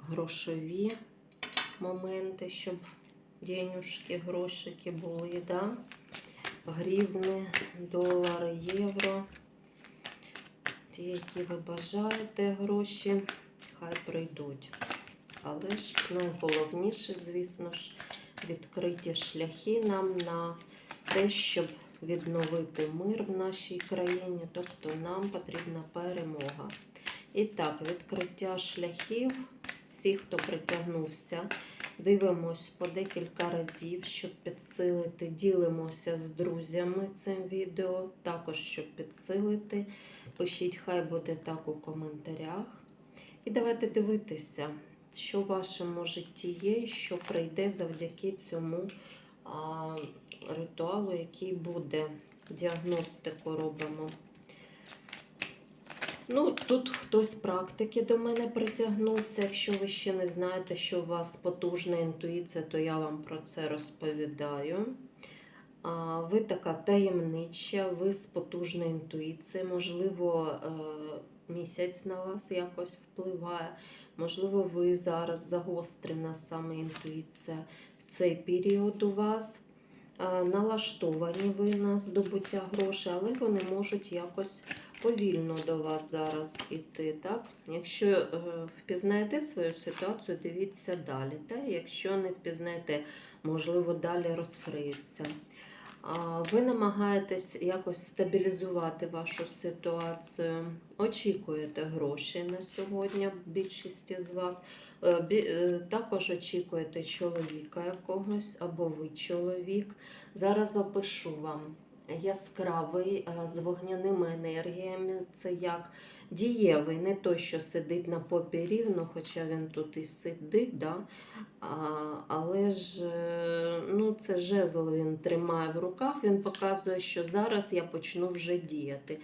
Грошові моменти, щоб денюжки, грошики були, да? гривни, долари, євро. Ті, які ви бажаєте гроші, хай прийдуть. Але ж найголовніше, звісно ж, відкриті шляхи нам на те, щоб відновити мир в нашій країні, тобто нам потрібна перемога. І так, відкриття шляхів, всі, хто притягнувся, дивимось по декілька разів, щоб підсилити, ділимося з друзями цим відео, також щоб підсилити. Пишіть, хай буде так у коментарях. І давайте дивитися, що в вашому житті є, що прийде завдяки цьому а, ритуалу, який буде. Діагностику робимо. Ну, тут хтось з практики до мене притягнувся. Якщо ви ще не знаєте, що у вас потужна інтуїція, то я вам про це розповідаю. А, Ви така таємнича, ви з потужною інтуїцією, можливо, е, місяць на вас якось впливає. Можливо, ви зараз загострена саме інтуїція в цей період у вас. Налаштовані ви на здобуття грошей, але вони можуть якось повільно до вас зараз іти. Так? Якщо е, впізнаєте свою ситуацію, дивіться далі. Та? Якщо не впізнаєте, можливо, далі розкриється. Ви намагаєтесь якось стабілізувати вашу ситуацію, очікуєте гроші на сьогодні, більшість з вас. Е, е, Також очікуєте чоловіка якогось або ви чоловік. Зараз опишу вам яскравий е, з вогняними енергіями. Це як дієвий, не той, що сидить на попі рівно, хоча він тут і сидить. Да? А, але ж е, ну, це жезл він тримає в руках, він показує, що зараз я почну вже діяти.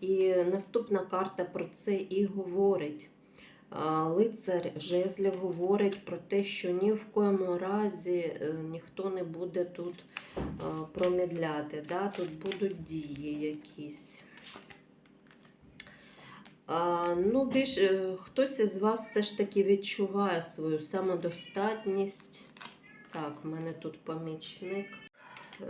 І наступна карта про це і говорить. Лицар жезлів говорить про те, що ні в коєму разі е, ніхто не буде тут е, промідляти. Да? Тут будуть дії якісь. Ну, більш, е, хтось із вас все ж таки відчуває свою самодостатність. Так, в мене тут помічник.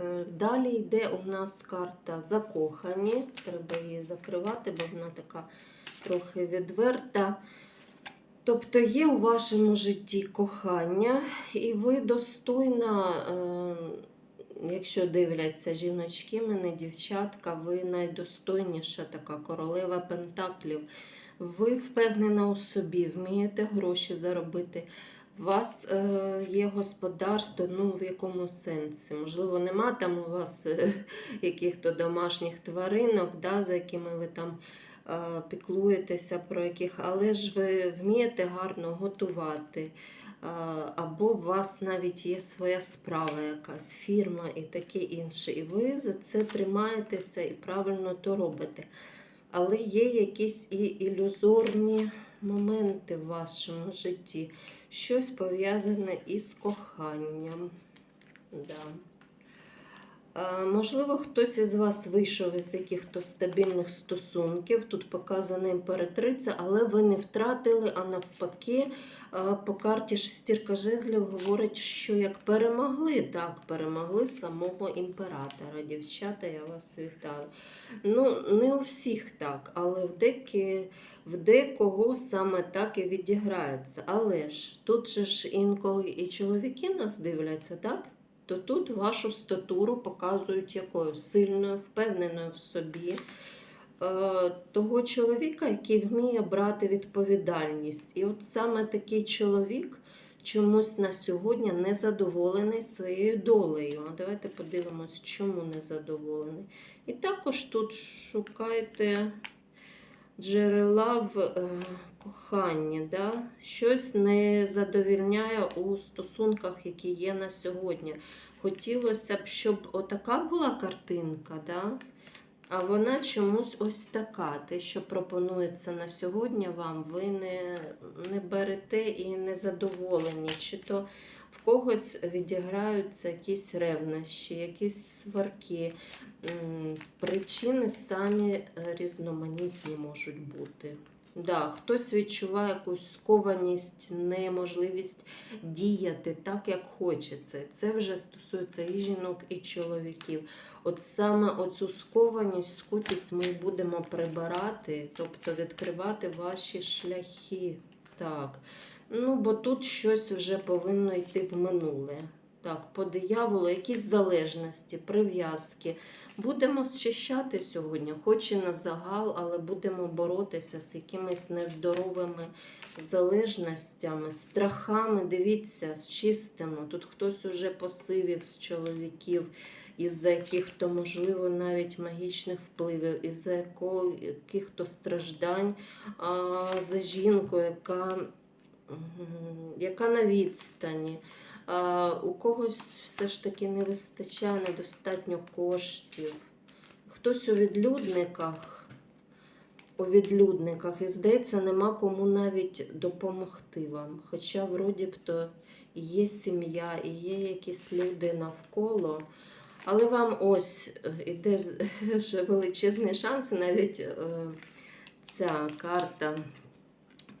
Е, Далі йде у нас карта закохані. Треба її закривати, бо вона така трохи відверта. Тобто є у вашому житті кохання, і ви достойна, е, якщо дивляться жіночки, мене дівчатка, ви найдостойніша така королева Пентаклів. Ви впевнена у собі, вмієте гроші заробити. У вас е, є господарство, ну в якому сенсі? Можливо, нема там у вас е, яких-то домашніх тваринок, да, за якими ви там е, піклуєтеся про яких, але ж ви вмієте гарно готувати. Або у вас навіть є своя справа, якась фірма і таке інше. І ви за це тримаєтеся і правильно то робите. Але є якісь і ілюзорні моменти в вашому житті, щось пов'язане із коханням. Да. Можливо, хтось із вас вийшов із якихось стабільних стосунків. Тут показана імператриця, але ви не втратили, а навпаки, по карті шестірка жезлів говорить, що як перемогли, так, перемогли самого імператора. Дівчата, я вас вітаю. Ну, не у всіх так, але в, деякі, в декого саме так і відіграється. Але ж тут же ж інколи і чоловіки нас дивляться, так? то тут вашу статуру показують якою сильною, впевненою в собі. Е, Того чоловіка, який вміє брати відповідальність. І от саме такий чоловік чомусь на сьогодні не задоволений своєю долею. А давайте подивимось, чому не задоволений. І також тут шукайте джерела в е, коханні. Да? Щось не задовільняє у стосунках, які є на сьогодні. Хотілося б, щоб отака була картинка, да? А вона чомусь ось така. Те, що пропонується на сьогодні вам, ви не, не берете і не задоволені. Чи то в когось відіграються якісь ревнощі, якісь сварки. Причини самі е, різноманітні можуть бути. Да, хтось відчуває якусь скованість, неможливість діяти так, як хочеться. Це вже стосується і жінок, і чоловіків. От саме оцю скованість, скутість ми будемо прибирати, тобто відкривати ваші шляхи. Так. Ну, бо тут щось вже повинно йти в минуле. Так, по дияволу, якісь залежності, прив'язки. Будемо зчищати сьогодні, хоч і на загал, але будемо боротися з якимись нездоровими залежностями, страхами. Дивіться, зчистимо. Тут хтось уже посивів з чоловіків, із-за яких-то, можливо, навіть магічних впливів, із-за якого- яких-то страждань а, за жінку, яка, яка на відстані. У когось все ж таки не вистачає недостатньо коштів. Хтось у відлюдниках, у відлюдниках, і здається, нема кому навіть допомогти вам. Хоча, вроді б, то є сім'я, і є якісь люди навколо. Але вам ось е, іде вже величезний шанс, навіть е, ця карта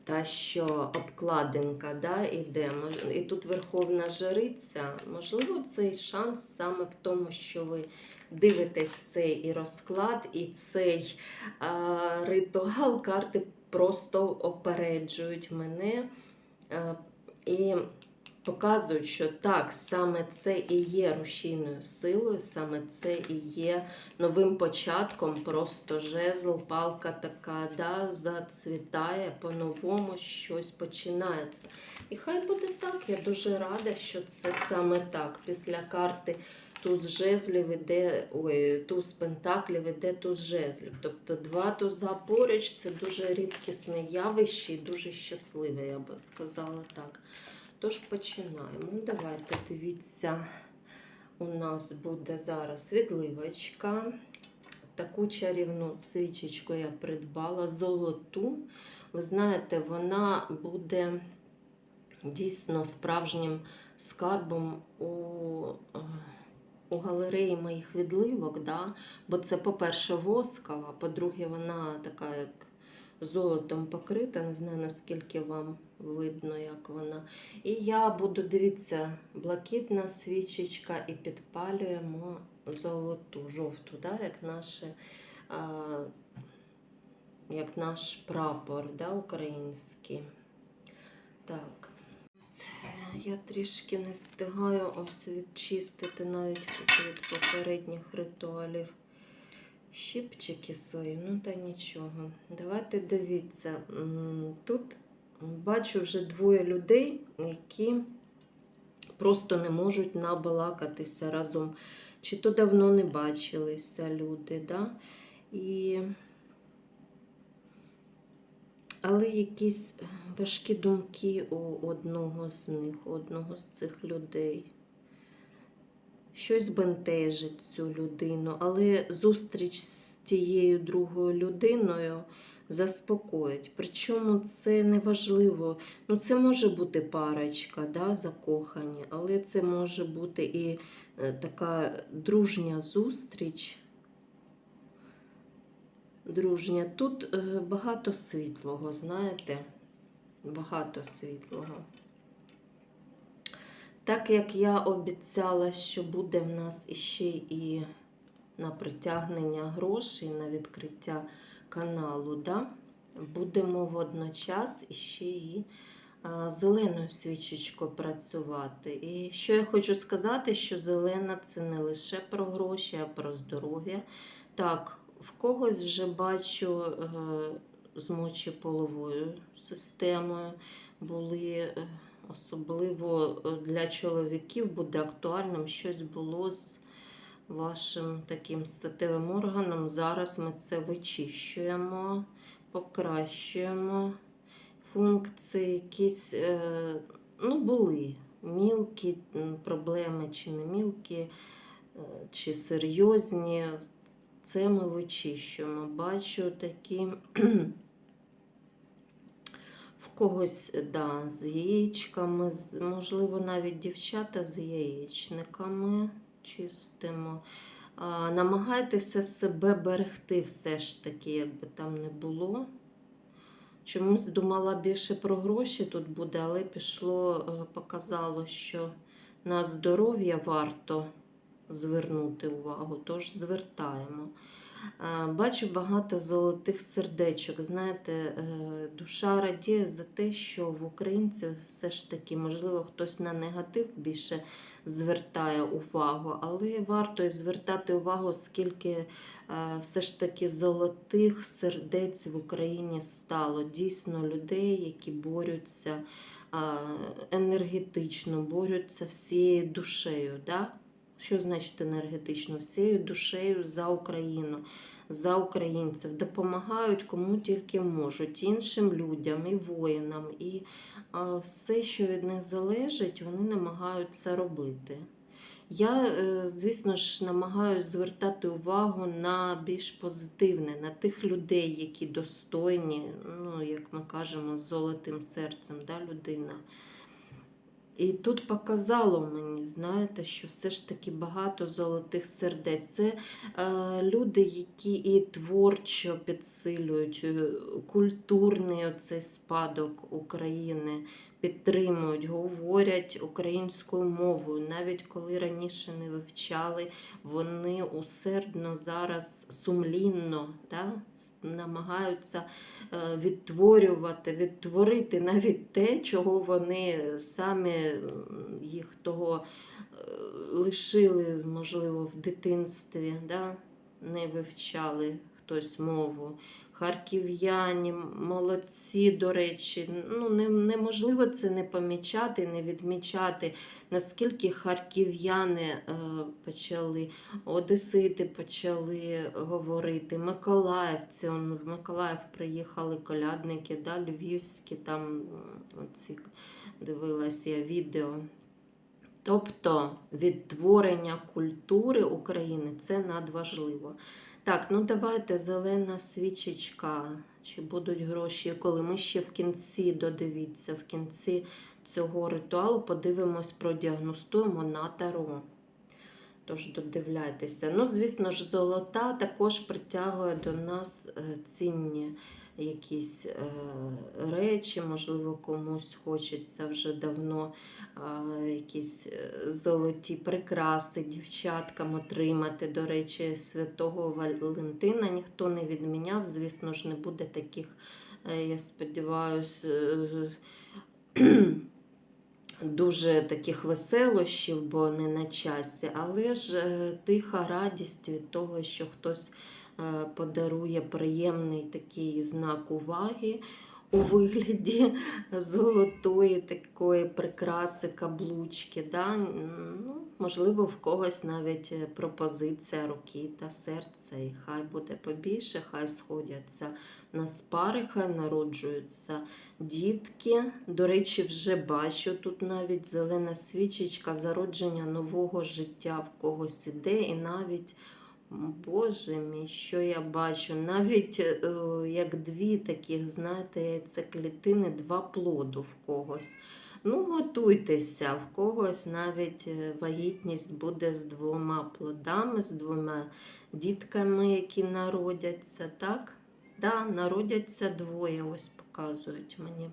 та, що обкладинка да, іде, і тут Верховна Жриця. Можливо, цей шанс саме в тому, що ви дивитесь цей і розклад, і цей а, ритуал карти просто опереджують мене а, і показують, що так, саме це і є рушійною силою, саме це і є новим початком, просто жезл, палка така, да, зацвітає, по-новому щось починається. І хай буде так. Я дуже рада, що це саме так. Після карти туз жезлів іде, ой, туз пентаклів іде туз жезлів. Тобто два туза поруч це дуже рідкісне явище і дуже щасливе, я би сказала так. Тож починаємо. Давайте дивіться, у нас буде зараз відливочка. Таку чарівну свічечку я придбала, золоту. Ви знаєте, вона буде дійсно справжнім скарбом у, у галереї моїх відливок. Да? Бо це, по-перше, воскова, по-друге, вона така, як золотом покрита. Не знаю, наскільки вам видно, як вона. І я буду, дивіться, блакитна свічечка і підпалюємо золоту, жовту, да? як наше. А, як наш прапор да, український. Так. Я трішки не встигаю ось відчистити навіть від попередніх ритуалів щипчики свої, ну та нічого. Давайте дивіться. Тут бачу вже двоє людей, які просто не можуть набалакатися разом. Чи то давно не бачилися люди, да? І... Але якісь важкі думки у одного з них, одного з цих людей. Щось бентежить цю людину, але зустріч з тією другою людиною заспокоїть. Причому це не важливо. Ну, це може бути парочка, да, закохані, але це може бути і е, така дружня зустріч. Дружня. Тут е, багато світлого, знаєте? Багато світлого. Так як я обіцяла, що буде в нас іще і на притягнення грошей, на відкриття каналу, да? будемо водночас іще і зеленою свічечкою працювати. І що я хочу сказати, що зелена це не лише про гроші, а про здоров'я. Так, в когось вже бачу е, з мочеполовою системою були. е, Особливо для чоловіків буде актуальним щось було з вашим таким статевим органом. Зараз ми це вичищуємо, покращуємо функції, якісь е, ну, були мілкі проблеми, чи не мілкі, е, чи серйозні. Це ми вичищуємо. Бачу такі. Когось да, з яєчками, можливо, навіть дівчата з яєчниками чистимо. Намагайтеся себе берегти все ж таки, якби там не було. Чомусь думала більше про гроші тут буде, але пішло, е, показало, що на здоров'я варто звернути увагу, тож звертаємо. Бачу багато золотих сердечок. Знаєте, е, душа радіє за те, що в українців все ж таки, можливо, хтось на негатив більше звертає увагу, але варто і звертати увагу, скільки е, все ж таки золотих сердець в Україні стало. Дійсно, людей, які борються енергетично, борються всією душею. Да? Що значить енергетично? Всією душею за Україну, за українців, допомагають кому тільки можуть, іншим людям, і воїнам, і а, все, що від них залежить, вони намагаються робити. Я, е, звісно ж, намагаюся звертати увагу на більш позитивне, на тих людей, які достойні, ну, як ми кажемо, з золотим серцем, да, людина. І тут показало мені, знаєте, що все ж таки багато золотих сердець. Це е, люди, які і творчо підсилюють е, культурний оцей спадок України, підтримують, говорять українською мовою. Навіть коли раніше не вивчали, вони усердно зараз сумлінно да, намагаються е, відтворювати, відтворити навіть те, чого вони самі їх того е, лишили, можливо, в дитинстві, да? не вивчали хтось мову. Харків'яні, молодці, до речі, ну неможливо це не помічати, не відмічати, наскільки харків'яни е, почали, одесити почали говорити, миколаївці, он, в Миколаїв приїхали колядники, да, львівські, там оці, дивилась я відео. Тобто відтворення культури України це надважливо. Так, ну давайте зелена свічечка. Чи будуть гроші, коли ми ще в кінці додивіться, в кінці цього ритуалу подивимось, продіагностуємо на таро. Тож додивляйтеся. Ну, звісно ж, золота також притягує до нас е, цінні якісь е, речі, можливо, комусь хочеться вже давно якісь е, золоті прикраси дівчаткам отримати. До речі, святого Валентина ніхто не відміняв. Звісно ж, не буде таких, е, я сподіваюся, дуже таких веселощів, бо не на часі, але ж тиха радість від того, що хтось подарує приємний такий знак уваги у вигляді золотої такої прикраси, каблучки. Да? Ну, можливо, в когось навіть е, пропозиція руки та серця, і хай буде побільше, хай сходяться в нас пари, хай народжуються дітки. До речі, вже бачу тут навіть зелена свічечка, зародження нового життя в когось іде, і навіть. Боже мій, що я бачу? Навіть е, як дві таких, знаєте, яйцеклітини, два плоду в когось. Ну, готуйтеся, в когось навіть е, вагітність буде з двома плодами, з двома дітками, які народяться, так? Да, народяться двоє, ось показують мені.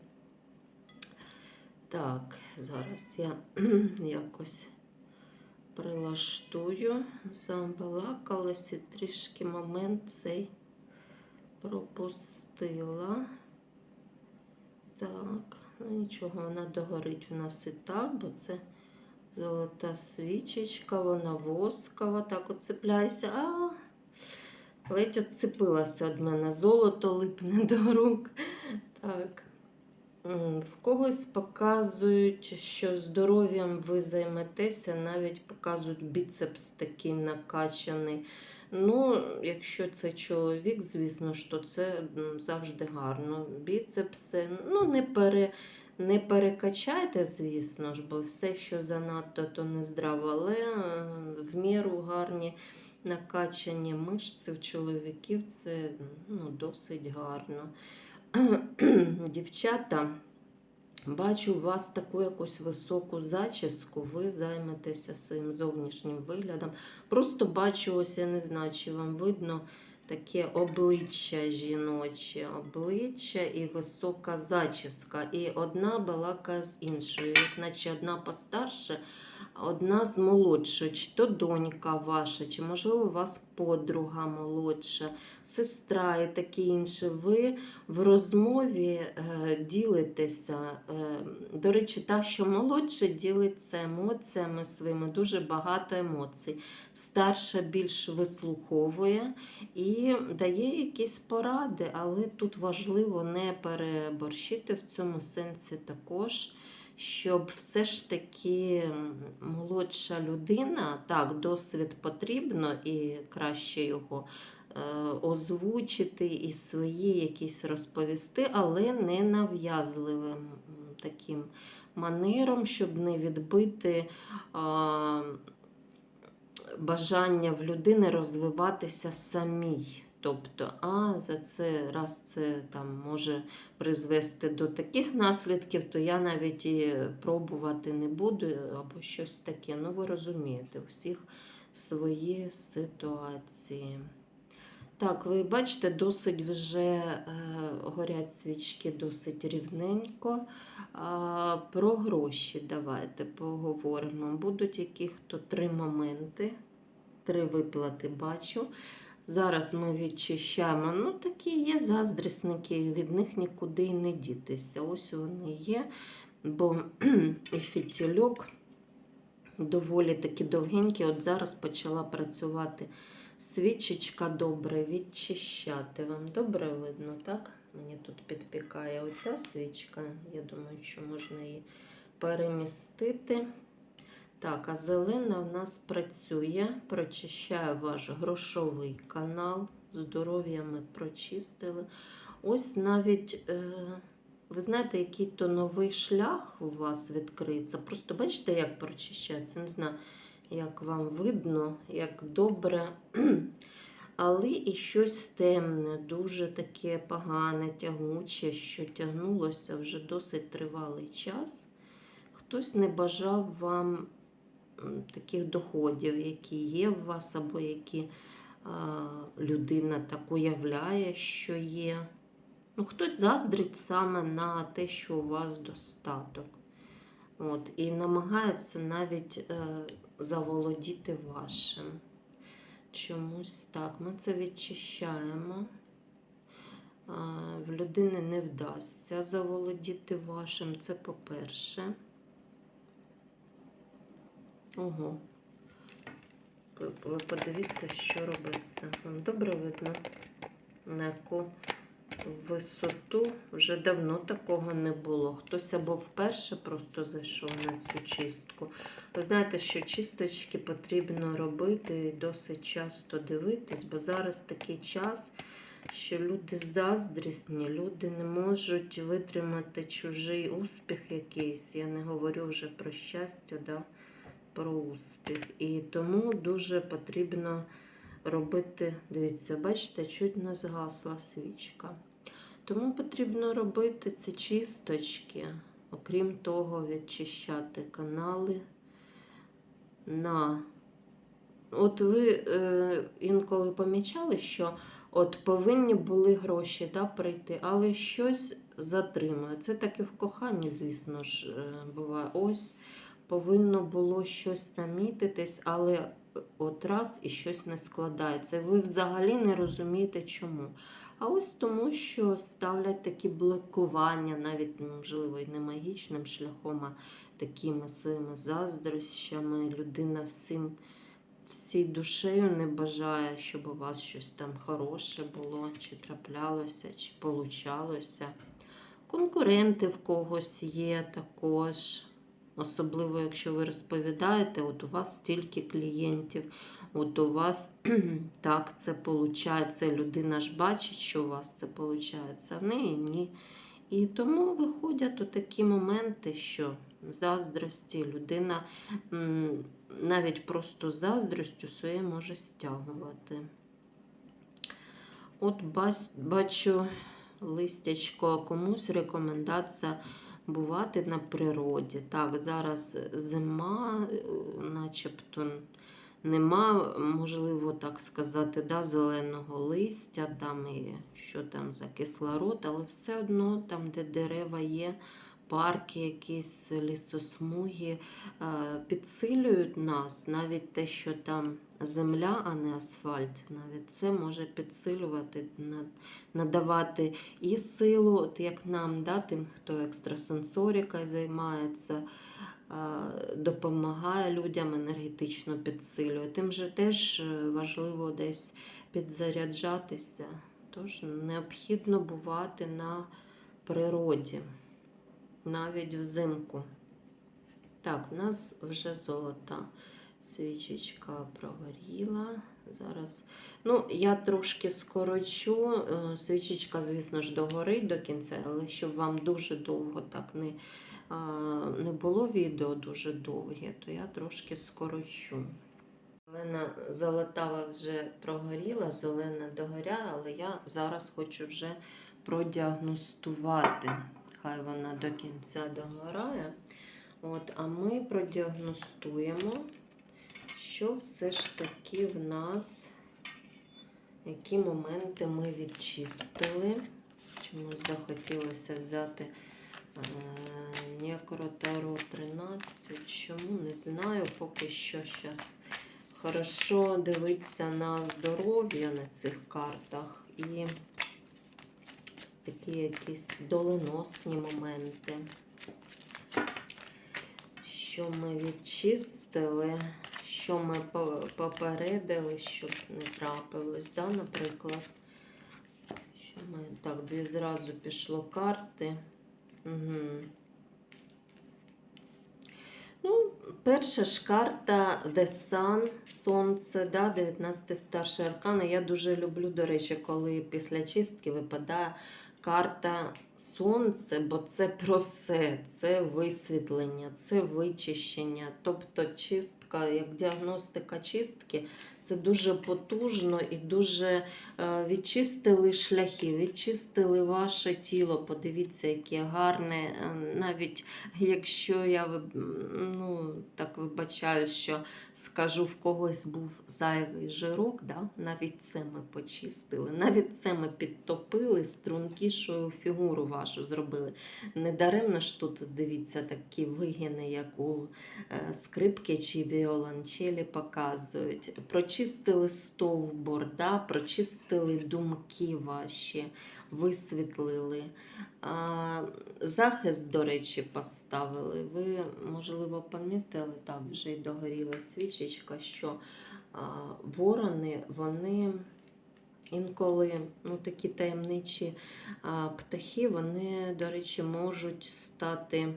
Так, зараз я якось прилаштую, забалакалась і трішки момент цей пропустила. Так, ну нічого, вона догорить в нас і так, бо це золота свічечка, вона воскова, так от. А, ледь отцепилася від мене. Золото липне до рук. Так. В когось показують, що здоров'ям ви займетеся, навіть показують біцепс такий накачаний. Ну, якщо це чоловік, звісно ж, то це завжди гарно. Біцепси, ну, не, пере, не перекачайте, звісно ж, бо все, що занадто, то не здраво, але е, в міру гарні накачані мишці в чоловіків це ну, досить гарно. Дівчата, Бачу у вас таку якусь високу зачіску, ви займетеся своїм зовнішнім виглядом. Просто бачу, ось я не знаю, чи вам видно таке обличчя жіноче, обличчя і висока зачіска. І одна балака з іншою, як наче одна постарше, одна з молодшою. Чи то донька ваша, чи можливо у вас подруга молодша, сестра і таке інше. Ви в розмові е, ділитеся. Е, до речі, та, що молодша, ділиться емоціями своїми, дуже багато емоцій. Старша більш вислуховує і дає якісь поради, але тут важливо не переборщити в цьому сенсі також. Щоб все ж таки молодша людина, так, досвід потрібно і краще його е, озвучити і свої якісь розповісти, але не нав'язливим таким манером, щоб не відбити бажання в людини розвиватися самій. Тобто, а за це раз це там може призвести до таких наслідків, то я навіть і пробувати не буду або щось таке. Ну, ви розумієте, у всіх свої ситуації. Так, ви бачите, досить вже е, горять свічки досить рівненько. А, про гроші давайте поговоримо. Будуть яких-то три моменти, три виплати бачу. Зараз ми відчищаємо. Ну, такі є заздрісники, від них нікуди й не дітися. Ось вони є, бо фітільок доволі таки довгенький. От зараз почала працювати свічечка добре відчищати. Вам добре видно, так? Мені тут підпікає оця свічка. Я думаю, що можна її перемістити. Так, а зелена в нас працює, прочищає ваш грошовий канал. Здоров'я ми прочистили. Ось навіть, е, ви знаєте, який то новий шлях у вас відкриється. Просто бачите, як прочищається. Не знаю, як вам видно, як добре. Але і щось темне, дуже таке погане, тягуче, що тягнулося вже досить тривалий час. Хтось не бажав вам таких доходів, які є в вас, або які людина так уявляє, що є. Ну, хтось заздрить саме на те, що у вас достаток. От, і намагається навіть е, заволодіти вашим. Чомусь так. Ми це відчищаємо. В людини не вдасться заволодіти вашим. Це по-перше. Ого. Ви, подивіться, що робиться. Добре видно, на яку висоту. Вже давно такого не було. Хтось або вперше просто зайшов на цю чистку. Ви знаєте, що чисточки потрібно робити і досить часто дивитись, бо зараз такий час, що люди заздрісні, люди не можуть витримати чужий успіх якийсь. Я не говорю вже про щастя, да? Про успіх. І тому дуже потрібно робити, дивіться, бачите, чуть не згасла свічка. Тому потрібно робити ці чисточки, окрім того, відчищати канали на. От ви е, інколи помічали, що от повинні були гроші да, прийти, але щось затримує. Це так і в коханні, звісно ж, е, буває. Ось повинно було щось намітитись, але от раз і щось не складається. Ви взагалі не розумієте, чому. А ось тому, що ставлять такі блокування, навіть, можливо, і не магічним шляхом, а такими своїми заздрощами. Людина всім, всій душею не бажає, щоб у вас щось там хороше було, чи траплялося, чи получалося. Конкуренти в когось є також. Особливо, якщо ви розповідаєте, от у вас стільки клієнтів, от у вас так це виходить. Людина ж бачить, що у вас це виходить, а в неї ні. І тому виходять такі моменти, що заздрості людина навіть просто заздростю своє може стягувати. От бачу листячко комусь рекомендація бувати на природі. Так, зараз зима, е, начебто нема, можливо, так сказати, да, зеленого листя, там і що там за кислород, але все одно там, де дерева є, парки, якісь лісосмуги, е, підсилюють нас, навіть те, що там земля, а не асфальт, навіть це може підсилювати, надавати і силу, от як нам, да, тим, хто екстрасенсорикою займається, допомагає людям енергетично підсилює. Тим же теж е, важливо десь підзаряджатися. Тож необхідно бувати на природі, навіть взимку. Так, у нас вже золота свічечка прогоріла. Зараз. Ну, я трошки скорочу. е, Свічечка, звісно ж, догорить до кінця, але щоб вам дуже довго так не, не було відео дуже довге, то я трошки скорочу. Зелена золотава вже прогоріла, зелена догоряє, але я зараз хочу вже продіагностувати. Хай вона до кінця догорає. От, а ми продіагностуємо, що все ж таки в нас, які моменти ми відчистили. Чомусь захотілося взяти е, Некротаро 13. Чому не знаю, поки що зараз хорошо дивитися на здоров'я на цих картах і такі якісь доленосні моменти що ми відчистили, що ми попередили, щоб не трапилось, да, наприклад. Що ми... Так, дві зразу пішло карти. Угу. Ну, перша ж карта The Sun, Сонце, да, 19 старший аркан. Я дуже люблю, до речі, коли після чистки випадає карта Сонце, бо це про все. Це висвітлення, це вичищення. Тобто чистка, як діагностика чистки, це дуже потужно і дуже е, відчистили шляхи, відчистили ваше тіло. Подивіться, яке гарне. Е, Навіть якщо я ну, так вибачаю, що скажу, в когось був зайвий жирок, да? навіть це ми почистили, навіть це ми підтопили, стрункішою фігуру вашу зробили. Недаремно ж тут, дивіться, такі вигини, як у е, скрипки чи віолончелі показують. Стовбур, да? прочистили думки ваші, висвітлили. А, захист, до речі, поставили. Ви, можливо, помітили, так, вже й догоріла свічечка, що а, ворони, вони інколи ну, такі таємничі а, птахи, вони, до речі, можуть стати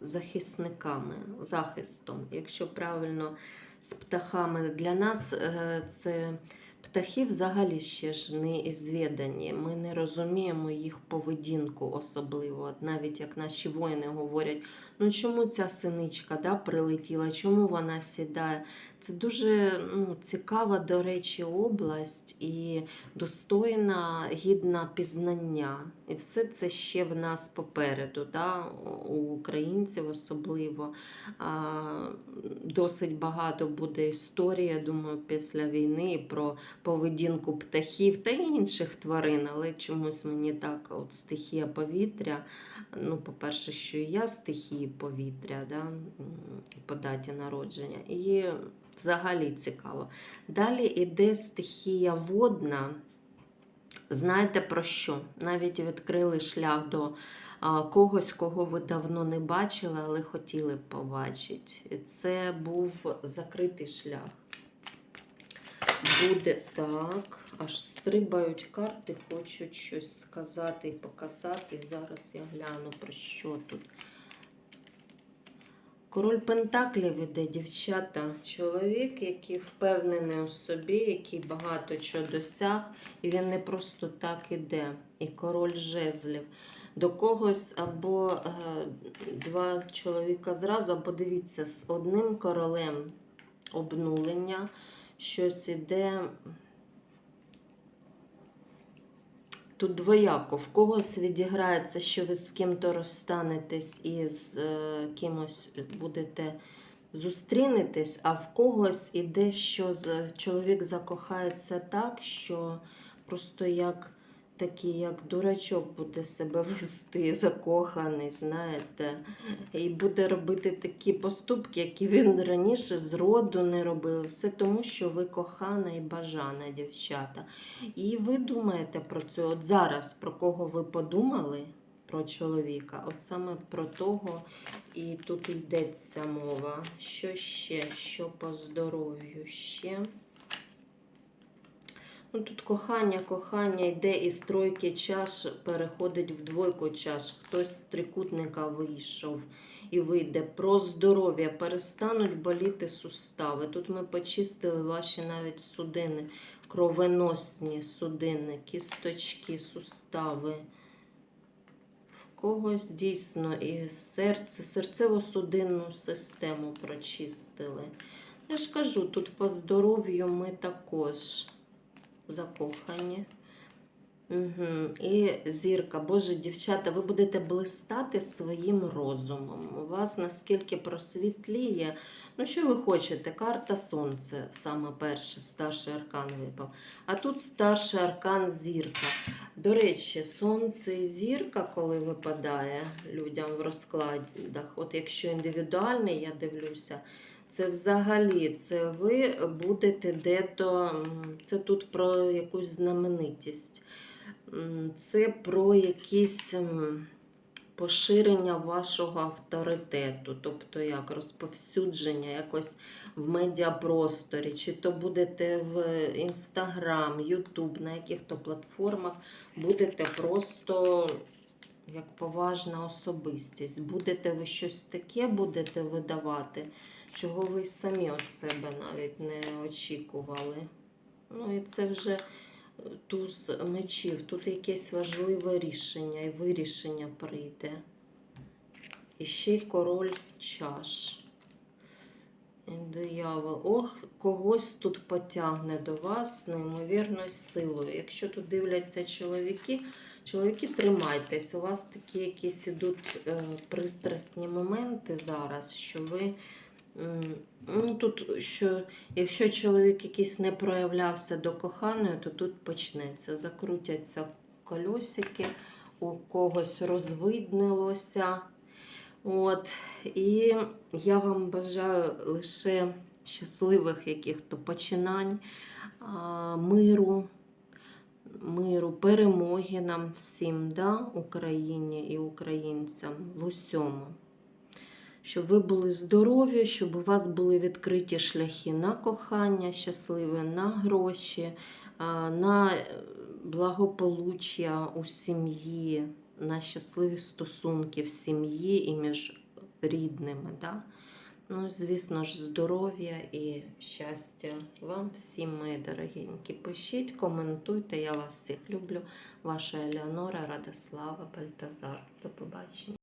захисниками, захистом. Якщо правильно з птахами для нас е, це птахи взагалі ще ж не ізвідані. Ми не розуміємо їх поведінку особливо. Навіть як наші воїни говорять, ну чому ця синичка да, прилетіла, чому вона сідає. Це дуже ну, цікава, до речі, область і достойна, гідна пізнання. І все це ще в нас попереду, да, у українців особливо. А, досить багато буде історії, я думаю, після війни про поведінку птахів та інших тварин, але чомусь мені так от стихія повітря. Ну, по-перше, що і я стихії повітря, да, по даті народження. І взагалі цікаво. Далі іде стихія водна. Знаєте про що? Навіть відкрили шлях до когось, кого ви давно не бачили, але хотіли побачити. Це був закритий шлях. Буде так. Аж стрибають карти, хочуть щось сказати і показати. Зараз я гляну про що тут. Король Пентаклів іде, дівчата, чоловік, який впевнений у собі, який багато чого досяг, і він не просто так іде. І король жезлів. До когось або е, два чоловіка зразу, або дивіться, з одним королем обнулення, щось іде. Тут двояко. В когось відіграється, що ви з ким-то розстанетесь і з е, кимось будете зустрінетесь, а в когось іде, що чоловік закохається так, що просто як такий, як дурачок буде себе вести, закоханий, знаєте, і буде робити такі поступки, які він раніше з роду не робив. Все тому, що ви кохана і бажана, дівчата. І ви думаєте про це. От зараз про кого ви подумали? Про чоловіка, от саме про того і тут йдеться мова. Що ще? Що по здоров'ю ще? Ну, тут кохання, кохання йде із тройки чаш, переходить в двойку чаш. Хтось з трикутника вийшов і вийде. Про здоров'я перестануть боліти сустави. Тут ми почистили ваші навіть судини, кровеносні судини, кісточки, сустави. В когось дійсно і серце, серцево-судинну систему прочистили. Я ж кажу, тут по здоров'ю ми також закохані. Угу. І зірка, Боже, дівчата, ви будете блистати своїм розумом. У вас наскільки просвітліє. Ну, що ви хочете? Карта Сонце, саме перше, старший аркан випав. А тут старший аркан зірка. До речі, сонце і зірка, коли випадає людям в розкладах, от якщо індивідуальний, я дивлюся, це взагалі це ви будете де-то, це тут про якусь знаменитість, це про якісь поширення вашого авторитету, тобто як розповсюдження якось в медіапросторі, чи то будете в Інстаграм, Ютуб, на яких-то платформах, будете просто як поважна особистість. Будете ви щось таке будете видавати, чого ви самі від себе навіть не очікували. Ну і це вже е, туз мечів. Тут якесь важливе рішення і вирішення прийде. І ще й король чаш. Диявол. Ох, когось тут потягне до вас неймовірною силою. Якщо тут дивляться чоловіки, чоловіки, тримайтесь. У вас такі якісь ідуть е, пристрасні моменти зараз, що ви. М, Ну, тут, що якщо чоловік якийсь не проявлявся до коханої, то тут почнеться. Закрутяться кольосики, у когось розвиднилося. От. І я вам бажаю лише щасливих яких-то починань, миру, миру, перемоги нам всім, да, Україні і українцям в усьому. Щоб ви були здорові, щоб у вас були відкриті шляхи на кохання, щасливе, на гроші, на е, благополуччя у сім'ї, на щасливі стосунки в сім'ї і між рідними. Да? Ну, звісно ж, здоров'я і щастя вам всім, мої дорогенькі. Пишіть, коментуйте, я вас всіх люблю. Ваша Елеонора Радослава Бальтазар. До побачення.